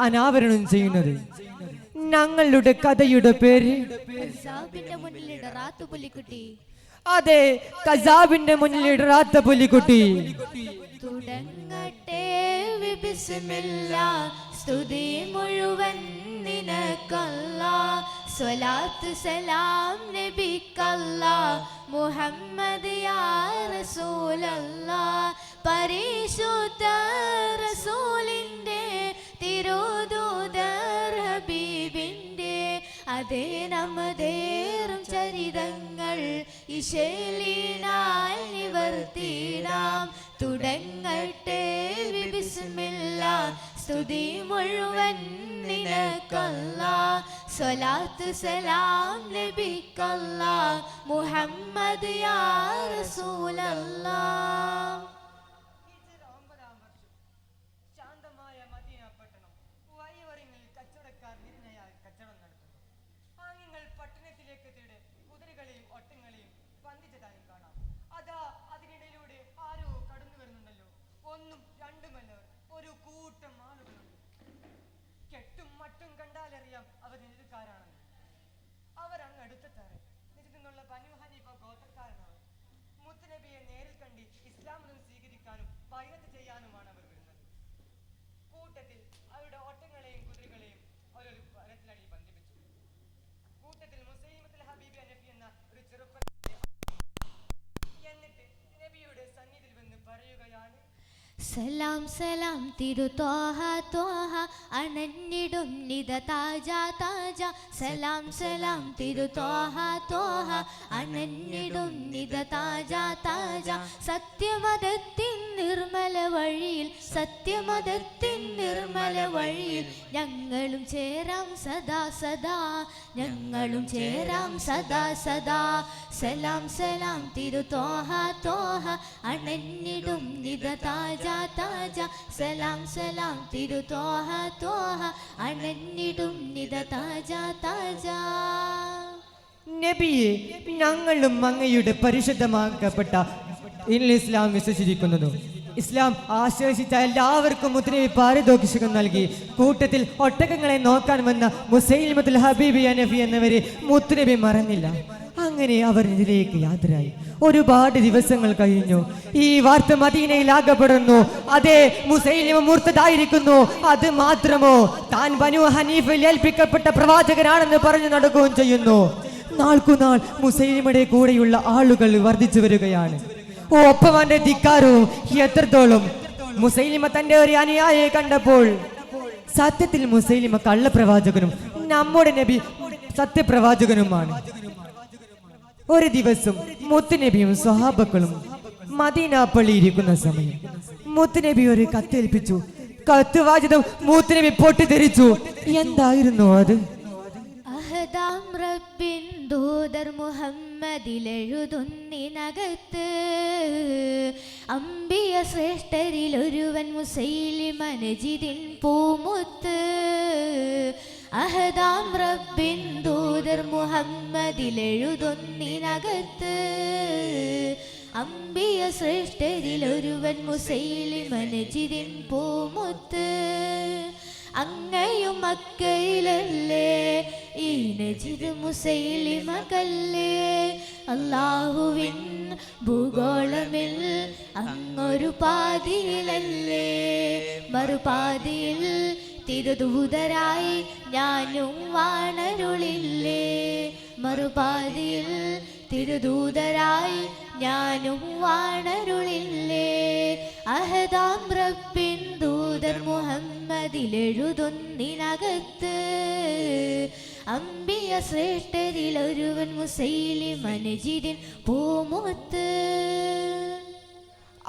അനാവരണം ചെയ്യുന്നത്. ഞങ്ങളുടെ കഥയുടെ പേര് അതെ കസാബിന്റെ മുന്നിൽ ഇടറാത്ത പുലിക്കുട്ടി. തുടങ്ങട്ടെ സ്തുതി മുഴുവൻ നിനക്കല്ല. സ്വലാത്ത് സലാം നബിക്കല്ല മുഹമ്മദ് യാ റസൂലല്ല. പരിശുദ്ധ അതേ നമ്മേറും ചരിതങ്ങൾ. ഇശലീനാൽ നിവർത്തിനാം. തുടങ്ങട്ടെ വിബിസ്മില്ല സ്തുതി മുഴുവൻ നിനക്കല്ല. സ്വലാത്ത് സലാം നബിക്കല്ല മുഹമ്മദ് യാ റസൂലല്ലാ. ബന്ധിച്ചതായും കാണാം അതാ അതിനിടയിലൂടെ ആരോ കടന്നു വരുന്നുണ്ടല്ലോ. ഒന്നും രണ്ടുമല്ല ഒരു കൂട്ടം ആളുകളുണ്ട്. കെട്ടും മട്ടും കണ്ടാലറിയാം അവർ നിൽക്കാരാണെന്ന് അവരങ്ങ് അടുത്തെത്താറ് നിന്നുള്ള ബനു ഹനീഫ ഗോത്രക്കാരനാണ്. മുത്തനബിയെ നേരിൽ കണ്ട് ഇസ്ലാം സ്വീകരിക്കാനും ബൈഅത്ത് ചെയ്യാനുമാണ് അവർ വരുന്നത്. കൂട്ടത്തിൽ അവരുടെ ഓട്ടങ്ങളെയും കുതിരകളെയും അവരൊരു മരത്തിലടിയിൽ ബന്ധിപ്പിച്ചു. കൂട്ടത്തിൽ മുസൈമത്തുൽ ഹബീബി അനഫി എന്ന ഒരു ചെറുപ്പക്കാരെ എന്നിട്ട് നബിയുടെ സന്നിധിയിൽ വന്ന് പറയുകയാണ് സലാം സലാം തിരു തോഹ അണഞ്ഞിടും നിത താജ താജ. സലാം സലാം തിരു തോഹ അണഞ്ഞിടും നിത താജ താജ. സത്യമതത്തിൻ നിർമ്മല വഴിയിൽ സത്യമതത്തിൻ നിർമ്മല വഴിയിൽ ഞങ്ങളും ചേരാം സദാ സദാ. ഞങ്ങളും ചേരാം സദാ സദാ. സലാം സലാം തിരു തോഹ അണഞ്ഞിടും നിത താജ താജ സലാം സലാം തിരു തോഹ. തോഹ നിത താജ താജ. നബിയെ ഞങ്ങളും അങ്ങയുടെ പരിശുദ്ധമാക്കപ്പെട്ട ഇസ്ലാം വിശ്വസിച്ചിരിക്കുന്നു. ഇസ്ലാം ആശ്വസിച്ച എല്ലാവർക്കും മുദ്രയെ പാരിതോഷികം നൽകി. കൂട്ടത്തിൽ ഒട്ടകങ്ങളെ നോക്കാൻ വന്ന മുസൈൽ മുതൽ ഹബീബി നബി എന്നിവരെ മുത്തുനബി മറന്നില്ല. അങ്ങനെ അവർ ഇതിലേക്ക് യാത്രയായി. ഒരുപാട് ദിവസങ്ങൾ കഴിഞ്ഞു. ഈ വാർത്ത മദീനയിൽ ആകപ്പെടുന്നു അതെ മുസൈലിമ മൂർത്തതായിരിക്കുന്നു. അത് മാത്രമോ? താൻ ബനു ഹനീഫിൽ ഏൽപ്പിക്കപ്പെട്ട പ്രവാചകനാണെന്ന് പറഞ്ഞു നടക്കുകയും ചെയ്യുന്നു. നാൾക്കുനാൾ മുസൈലിമയുടെ കൂടെയുള്ള ആളുകൾ വർദ്ധിച്ചു വരികയാണ്. ഓ ഒപ്പം അവന്റെ ധിക്കാരവും എത്രത്തോളം? മുസൈലിമ തന്റെ ഒരു അനുയായെ കണ്ടപ്പോൾ സത്യത്തിൽ മുസൈലിമ കള്ളപ്രവാചകനും നമ്മുടെ നബി സത്യപ്രവാചകനുമാണ്. ഒരു ദിവസം മുത്തുനബിയും സ്വഹാബക്കളും മദീന ഇരിക്കുന്ന സമയം. മുത്തുനബി ഒരു കത്തേൽപ്പിച്ചു. കത്ത് വാചിതം മുത്തുനബി പൊട്ടിത്തെറിച്ചു. എന്തായിരുന്നു അത്? ദൂതർ മുഹമ്മദിലെഴുതുന്നിനകത്ത് അമ്പിയ ശ്രേഷ്ഠരിൽ ഒരുവൻ മുസൈലിമ നജിദിൻ പൂമുത്ത്. അഹദാം മുഹമ്മദിലെഴുതുന്നിനകത്ത് അമ്പിയ സൃഷ്ടരിൽ ഒരുവൻ മുസൈലിമ നജിദിൻ പൂമുത്ത്. അങ്ങയും മക്കയിലല്ലേ ഈ മുസൈലി മുസൈലിമകല്ലേ? അല്ലാഹുവിൻ ഭൂഗോളമിൽ അങ്ങൊരു പാതിയിലല്ലേ? മറുപാതിയിൽ തിരുദൂതരായി ഞാനും വാണരുളില്ലേ. മറുപാതിയിൽ തിരുദൂതരായി ഞാനും വാണരുളില്ലേ. അഹദാം റബ്ബിൻ ദൂതർ മുഹമ്മദിലെഴുതുന്നിനകത്ത്. അമ്പിയ ശ്രേഷ്ഠരിൽ ഒരുവൻ മുസൈലി മനജിദിൻ പൂമുത്ത്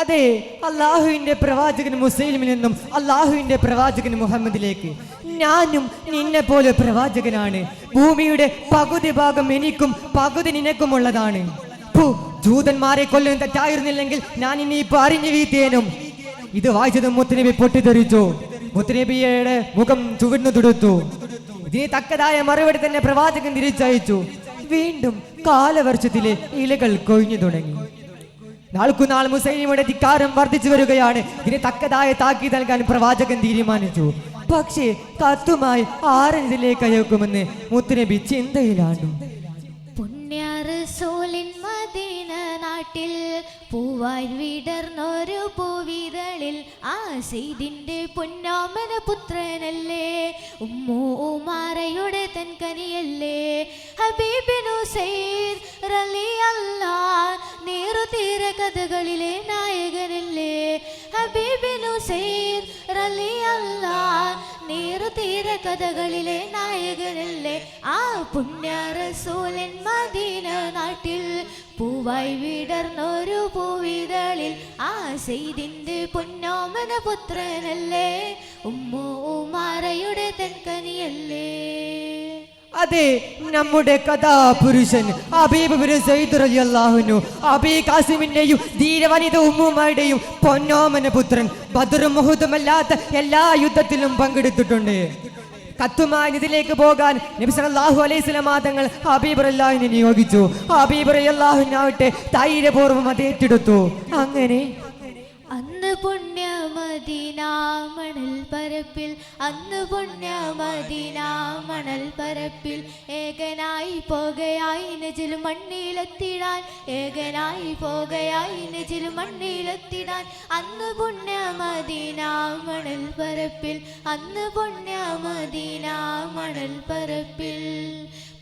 അതെ അള്ളാഹുവിന്റെ പ്രവാചകൻ മുസൈലിമിൽ നിന്നും അള്ളാഹുവിന്റെ പ്രവാചകൻ മുഹമ്മദിലേക്ക്. ഞാനും നിന്നെ പോലെ പ്രവാചകനാണ്. ഭൂമിയുടെ പകുതി ഭാഗം എനിക്കും പകുതി നിനക്കുമുള്ളതാണ് ജൂതന്മാരെ കൊല്ലുന്ന തെറ്റായിരുന്നില്ലെങ്കിൽ ഞാൻ ഇനി ഇപ്പൊ അറിഞ്ഞു വീത്തേനും ഇത് വായിച്ചതും മുത്തനബി പൊട്ടിത്തെറിച്ചു. മുത്തനബിയുടെ മുഖം ചുവന്നു തുടുത്തു. ഇതിന് തക്കതായ മറുപടി തന്നെ പ്രവാചകൻ തിരിച്ചയച്ചു. വീണ്ടും കാലവർഷത്തിലെ ഇലകൾ കൊഴിഞ്ഞു തുടങ്ങി. നാൾക്കുനാൾ മുസൈലിമയുടെ ധിക്കാരം വർദ്ധിച്ചു വരികയാണ്. ഇതിന് തക്കതായ താക്കി നൽകാൻ പ്രവാചകൻ തീരുമാനിച്ചു. പക്ഷേ കത്തുമായി ആരഞ്ചിലേക്ക് അയക്കുമെന്ന് മുത്തുനബി ചിന്തയിലാണ്ടു. പുണ്യറസൂലിൻ മദീന നാട്ടിൽ പൂവായി വിടർന്നൊരു പൂവിതളിൽ ആ സെയ്തിന്റെ പൊന്നോമന പുത്രനല്ലേ? ഉമ്മു ഉമാറയുടെ തൻകനിയല്ലേ? ഹബീബിനു സെയ്ദ് കഥകളിലെ നായകനല്ലേ? ഹബീബിനു നീറുതീര കഥകളിലെ നായകനല്ലേ? ആ പുണ്യ റസൂലൻ മദീന നാട്ടിൽ പൂവായി വിടർന്നൊരു പൂവിതളിൽ ആ സെയ്തിന്റെ പൊന്നോമന പുത്രനല്ലേ? ഉമ്മു ഉമാറയുടെ തെൻകനിയല്ലേ? അതെ നമ്മുടെ കഥാപുരുഷൻ അബീബ് ബിൻ സയ്യിദ് റളിയല്ലാഹുവിനു അബീ കാസിമിന്റെയും ധീരവനിത ഉമ്മുമാരുടെയും പൊന്നോമന പുത്രൻ ബദറും മുഹൂദുമല്ലാത്ത എല്ലാ യുദ്ധത്തിലും പങ്കെടുത്തിട്ടുണ്ട്. കത്തുമായി ഇതിലേക്ക് പോകാൻ നബിസലാഹു അലൈഹിസ്ല അലൈഹി ഹബീബർ റളിയല്ലാഹുവിനെ നിയോഗിച്ചു. ഹബീബ് അല്ലാഹുവിനാവട്ടെ ധൈര്യപൂർവം അത് ഏറ്റെടുത്തു. അങ്ങനെ അന്ന് പുണ്യ മദീന മണൽ പരപ്പിൽ അന്ന് പുണ്യ മദീന മണൽ പരപ്പിൽ ഏകനായി പോകയായി നെജിൽ മണ്ണിലെത്തിടാൻ ഏകനായി പോകയായി നെജിൽ മണ്ണിലെത്തിടാൻ അന്ന് പുണ്യ മദീന മണൽ പരപ്പിൽ അന്ന് പുണ്യ മദീന മണൽ പരപ്പിൽ.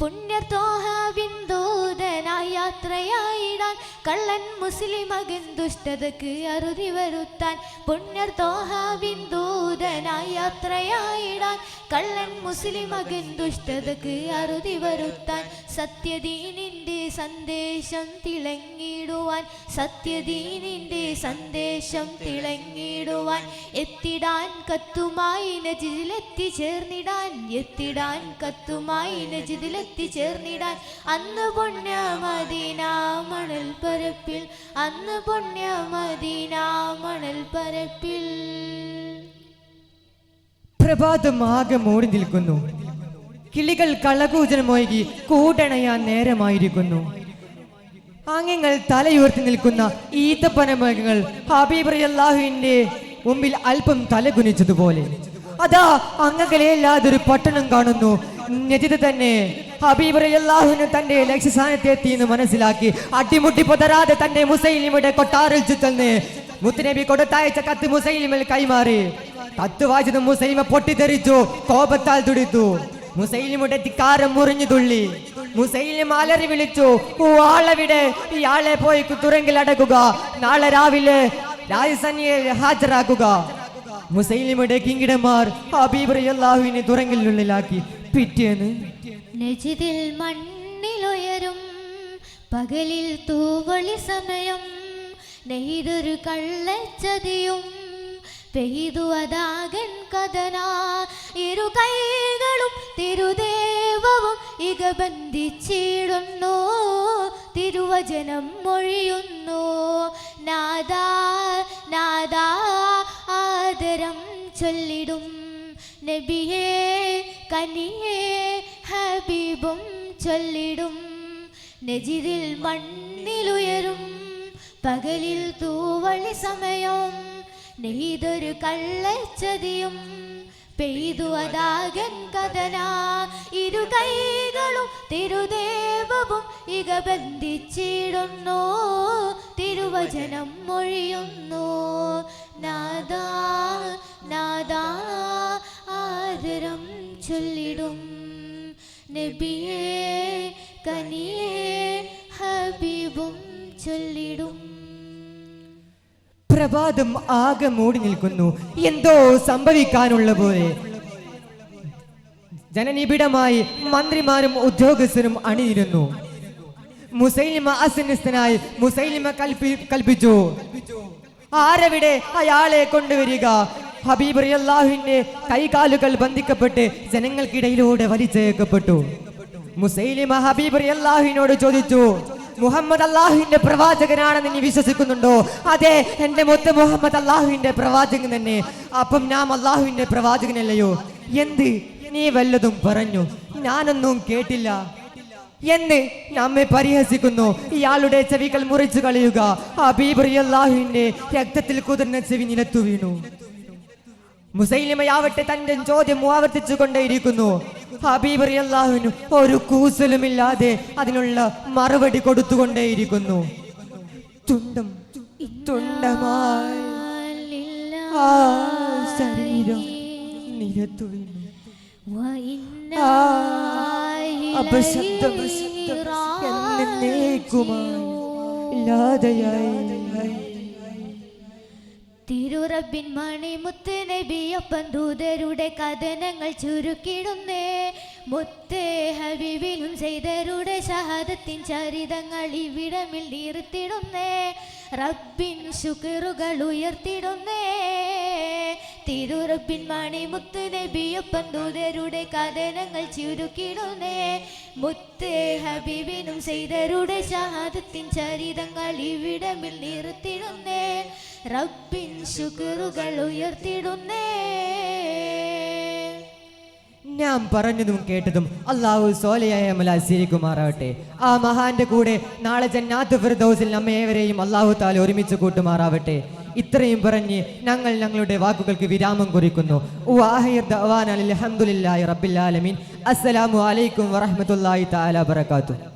പുണ്യത്തോഹ ബിന്ദൂതനായി യാത്രയായിടാൻ കള്ളൻ മുസ്ലിം മകൻ ദുഷ്ടതക്ക് അറുതി വരുത്താൻ പുണ്യർ ബിന്ദൂതനായി യാത്രയായിടാൻ കള്ളൻ മുസ്ലിം മകൻ ദുഷ്ടതക്ക് അറുതി വരുത്താൻ സത്യദീനിന്റെ സന്ദേശം തിളങ്ങിടുവാൻ സത്യദീനിന്റെ സന്ദേശം തിളങ്ങിടുവാൻ എത്തിടാൻ കത്തുമായി നജിതിലെത്തിച്ചേർന്നിടാൻ എത്തിടാൻ കത്തുമായി നജിതിലെത്തിച്ചേർന്നിടാൻ അന്ന് പുണ്യ മദീന പരപ്പിൽ അന്ന് പുണ്യ മദീന മണൽ പരപ്പിൽ മൂടി നിൽക്കുന്നു. കിളികൾ കളകൂജനം കൂടണയാ കൂടണയാൻ നേരമായിരിക്കുന്നു. ആംഗ്യങ്ങൾ തലയുയർത്തി നിൽക്കുന്ന ഈത്തപ്പനമകൾ ഹബീബ് അള്ളാഹുവിന്റെ മുമ്പിൽ അല്പം തലകുനിച്ചതുപോലെ. അതാ അങ്ങകലെയല്ലാതൊരു പട്ടണം കാണുന്നു. നജിത് തന്നെ ഹബീബ് അള്ളാഹുവിന് തന്റെ ലക്ഷ്യസ്ഥാനത്തെ എത്തിയെന്ന് മനസ്സിലാക്കി അടിമുട്ടി പൊതരാതെ തന്റെ മുസൈലിമിയുടെ കൊട്ടാറിൽ ചുറ്റന്ന് മുത്തുനബി കൊടുത്തയച്ച കത്ത് മുസൈലിമിൽ കൈമാറി. കത്ത് വായിച്ചത് മുസൈലിമ പൊട്ടിത്തെറിച്ചു കോപത്താൽ തുടിത്തു. മുസൈലിമുടെ ധിക്കാരം മുറിഞ്ഞു തുള്ളി. മുസൈലിം അലറി വിളിച്ചു ആളവിടെ ഇയാളെ പോയി തുറങ്കിൽ അടക്കുക. നാളെ രാവിലെ രാജസന്നിയെ ഹാജരാക്കുക. മുസൈലിമുടെ കിങ്കിടന്മാർ ഹബീബ് അള്ളാഹുവിനെ തുറങ്കിനുള്ളിലാക്കി പിറ്റേന്ന് നജിതിൽ മണ്ണിലുയരും പകലിൽ തൂവളി സമയം. നെയ്തൊരു കള്ളച്ചതിയും പെയ്തു അതാകൻ കഥന. ഇരു കൈകളും തിരുദേവവും ഇക ബന്ധിച്ചിടുന്നു തിരുവചനം മൊഴിയുന്നു. നാദാ നാദാ ആദരം ചൊല്ലിടും നബിയേ കനിയേ ഹബീബും ചൊല്ലിടും. നെജിതിൽ മണ്ണിലുയരും പകലിൽ തൂവളി സമയം നെയ്തൊരു കള്ളച്ചതിയും പെയ്തു അതാകൻ കഥന. ഇരു കൈകളും തിരുദേവവും ഇക ബന്ധിച്ചിടുന്നു. തിരുവചനം മൊഴിയുന്നു. നാദാ നാദാ ആദരം ചൊല്ലിടും. നബിയേ കനിയേ ഹബീബും ചൊല്ലിടും. പ്രഭാതം ആകെ മൂടി നിൽക്കുന്നു. എന്തോ സംഭവിക്കാനുള്ള പോലെ. ജനനിബിഡമായി മന്ത്രിമാരും ഉദ്യോഗസ്ഥരും അണിയിരുന്നു മുസൈലിമ അസന്നിസ്ഥനായി മുസൈലിമ കൽപ്പി കൽപ്പിച്ചു. ആരവിടെ അയാളെ കൊണ്ടുവരിക? ഹബീബ് റിയല്ലാഹുവിന്റെ കൈകാലുകൾ ബന്ധിക്കപ്പെട്ട് ജനങ്ങൾക്കിടയിലൂടെ വലിച്ചേക്കപ്പെട്ടു മുസൈലിമ ഹബീബ് റിയല്ലാഹുവിനോട് ചോദിച്ചു മുഹമ്മദ് അള്ളാഹുവിന്റെ പ്രവാചകനാണെന്ന് നീ വിശ്വസിക്കുന്നുണ്ടോ? അതെ എന്റെ മൊത്ത മുഹമ്മദ് അള്ളാഹുവിന്റെ പ്രവാചകൻ തന്നെ. അപ്പം ഞാൻ അള്ളാഹുവിന്റെ പ്രവാചകനല്ലയോ? എന്ത്? നീ വല്ലതും പറഞ്ഞു. ഞാനൊന്നും കേട്ടില്ല. എന്ന് നമ്മെ പരിഹസിക്കുന്നു. ഇയാളുടെ ചെവികൾ മുറിച്ചു കളയുക. അബീബ് അള്ളാഹുവിന്റെ രക്തത്തിൽ കുതിർന്ന ചെവി നിലത്തു വീണു. മുസൈലിമയാവട്ടെ തന്റെ ചോദ്യം ആവർത്തിച്ചു കൊണ്ടേയിരിക്കുന്നു ഹബീബ് അള്ളാഹുവിന് ഒരു കൂസലുമില്ലാതെ അതിനുള്ള മറുപടി കൊടുത്തുകൊണ്ടേയിരിക്കുന്നു. തുണ്ടം തുണ്ടമായി ആ ശരീരം നിരത്തു അപശബ്ദം എന്നേക്കുമായി ഇല്ലാതെയായി. തിരുറബിൻ മണിമുത്ത് നബിയൊപ്പം ദൂതരുടെ കഥനങ്ങൾ ചുരുക്കിടുന്നേ. മുത്തേ ഹബീബിലും ചെയ്തരുടെ ശഹാദത്തിൻ ചരിതങ്ങൾ ഇവിടമിൽ നിർത്തിടുന്നേ റബ്ബിൻ ശുക്റുകൾ ഉയർത്തിടുന്നേ. തിരുറപ്പിൻ മണി മുത്ത് നബിയൊപ്പം ദൂതരുടെ കഥനങ്ങൾ ചുരുക്കിടുന്നേ. മുത്തേ ഹബീബിനും ചെയ്തരുടെ ശഹാദത്തിൻ ചരിതങ്ങൾ ഇവിടമിൽ നിർത്തിടുന്നേ റബ്ബിൻ ശുക്റുകൾ ഉയർത്തിടുന്നേ. ഞാൻ പറഞ്ഞതും കേട്ടതും അള്ളാഹു സോലയായ മലാസിരിക്കുമാറാവട്ടെ ആ മഹാന്റെ കൂടെ നാളെ ജന്നാത്ത് ഫിർദൌസിൽ നമ്മേവരെയും അള്ളാഹു താല ഒരുമിച്ച് കൂട്ടുമാറാവട്ടെ. ഇത്രയും പറഞ്ഞ് ഞങ്ങൾ ഞങ്ങളുടെ വാക്കുകൾക്ക് വിരാമം കുറിക്കുന്നു. അസ്സലാമു അലൈക്കും വറഹ്മത്തുള്ളാഹി തആല ബറകാതുഹു